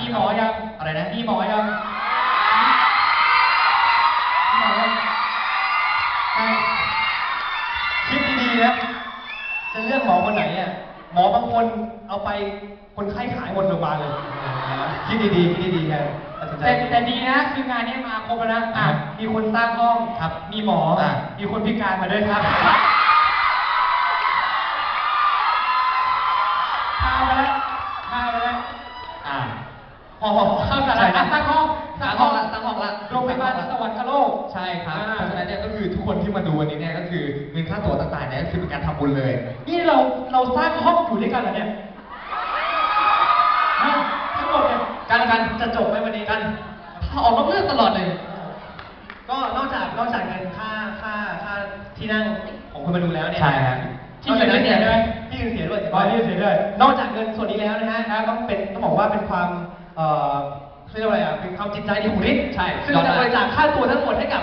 มีหมอยังอะไรนะมีหมอหมอยังคิดดีๆนะจะเลือกหมอคนไหนอะหมอบางคนเอาไปคนไข้ขายหมดโรงพยาบาลเลยคิดดีๆคิดดีๆกันตัดแต่แต่ดีนะคืองานนี้มาครบแล้วนะมีคนสร้างห้องครับ มีหมอมีคนพิการมาด้วยครับ พอพอเข้าใจใช่แล้วนะสร้างห้องสร้างห้องละสร้างห้องละโรงพยาบาลสวรรคโลก ใช่ครับอ่าเพราะฉะนั้นเนี่ยก็คือทุกคนที่มาดูวันนี้เนี่ยก็คือเงินค่าตั๋วต่างๆเนี่ยก็คือเป็นการทำบุญเลย นี่เราเราสร้างห้องอยู่ด้วยกันเหรอเนี่ยฮะทั้งหมดเนี่ยกันกันจะจบไหมวันนี้กันถ้าออกนอกเรื่องตลอดเลย ก็นอกจากนอกจากเงินค่าค่าค่าที่นั่งของคุณมาดูแล้วเนี่ยใช่ครับที่เงินที่เสีเสียยด้ด้ววยยที่เงินเสียด้วยอ๋อที่เงินเสียด้วย นอกจากเงินส่วนนี้แล้วนะฮะนะต้องเป็นต้องบอกว่าเป็นความ เอ่อเรียกว่าอะไรอะเป็นความจิตใจที่หูริใช่ซึ่งจะบริจาคค่าตัวทั้งหมดให้กับ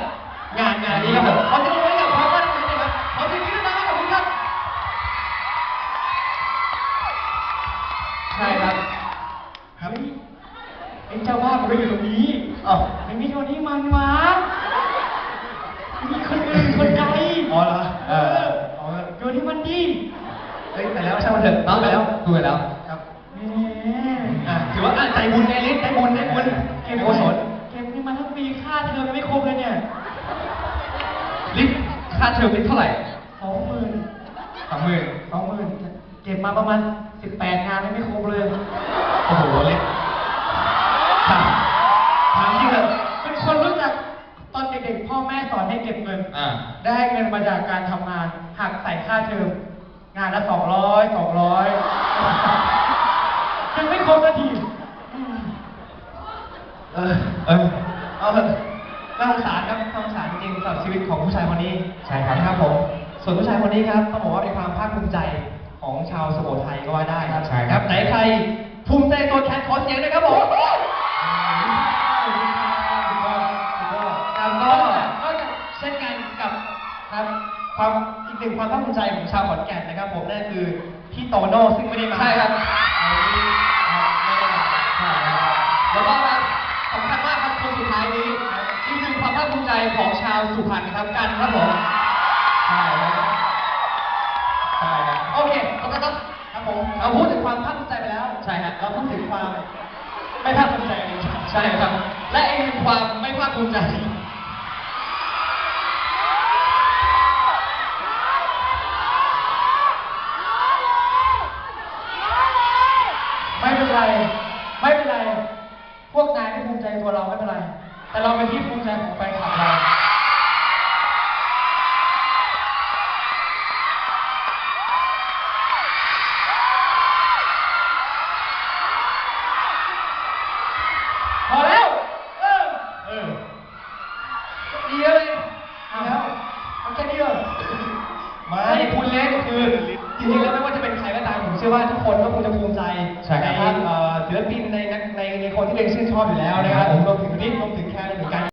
งานงานนี้ครับผมขอจะให้กับพร้อมกันนะครับขอทีนี้ด้วยนะครับขอบคุณครับใช่ครับครับไอ้เจ้าบ้านมันก็อยู่ตรงนี้อ๋อไอ้มีคนที่มันวะมีคนอื่นคนไกลอ๋อเหรอเออ อ๋ออยู่ที่มันดีเฮ้ยไปแล้วช่างมันเถอะน้องไปแล้วดูไปแล้วครับ แหม อะถือว่าอะใจ บุญไงลิศใจบุญใจบุญเก็บโกศลเก็บนี่มาทั้งปีค่าเทอมยังไม่ครบเลยเนี่ยลิศค่าเทอมลิศเท่าไหร่สองหมื่นสองหมื่นสองหมื่นเก็บมาประมาณสิบแปดงานยังไม่ครบเลย โอ้โหลิศถามถามจริงเถอะเป็นคนรู้จักตอนเด็กๆพ่อแม่สอนให้เก็บเงินอ่าได้เงินมาจากการทำงานหักใส่ค่าเทอมงานละสองร้อยสองร้อยยังไม่ครบนาทีอืม เออเออเอาเถอะ น่าสงสารครับน่าสงสารจริงๆสำหรับชีวิตของผู้ชายคนนี้ใช่ครับ นะครับผม ส่วนผู้ชายคนนี้ครับต้องบอกว่าเป็นความภาคภูมิใจของชาวสุโขทัยก็ว่าได้ครับใช่ครับ ไหนใครภูมิใจตัวแทนขอเสียงหน่อยครับผมครับก็ก็เช่นกันกับครับความอีกหนึ่งความภาคภูมิใจของชาวขอนแก่นนะครับ ผมนั่นคือพี่โตโน่ซึ่งไม่ได้มาใช่ครับไม่ได้มาใช่ครับแล้วก็ครับสำคัญมากครับคนสุดท้ายนี้ นี่คือความภาคภูมิใจของชาวสุพรรณครับกันครับผมใช่ครับใช่ครับโอเคขอบคุณครับครับผมเราพูดถึงความภาคภูมิใจไปแล้ว ใช่ฮะเราพูดถึงความไม่ภาคภูมิใจกันดีกว่าใช่ครับ และอีกหนึ่งความไม่ภาคภูมิใจไม่เป็นไร ไม่เป็นไร พวกนายไม่ภูมิใจในตัวเราไม่เป็นไร แต่เราเป็นที่ภูมิใจของแฟนคลับเราพอแล้ว เออ เออดีเลยเอาแล้วเอาแค่นี้เหรอไม่พูดเล่นคือจริงๆแล้วไม่ว่าจะเป็นใครก็ตามผมเชื่อว่าทุกคนก็คงจะภูมิใจใช่ครับ ในเอ่อ ศิลปินในนักในในคนที่เองชื่นชอบอยู่แล้วนะครับผมรวมถึงนิดรวม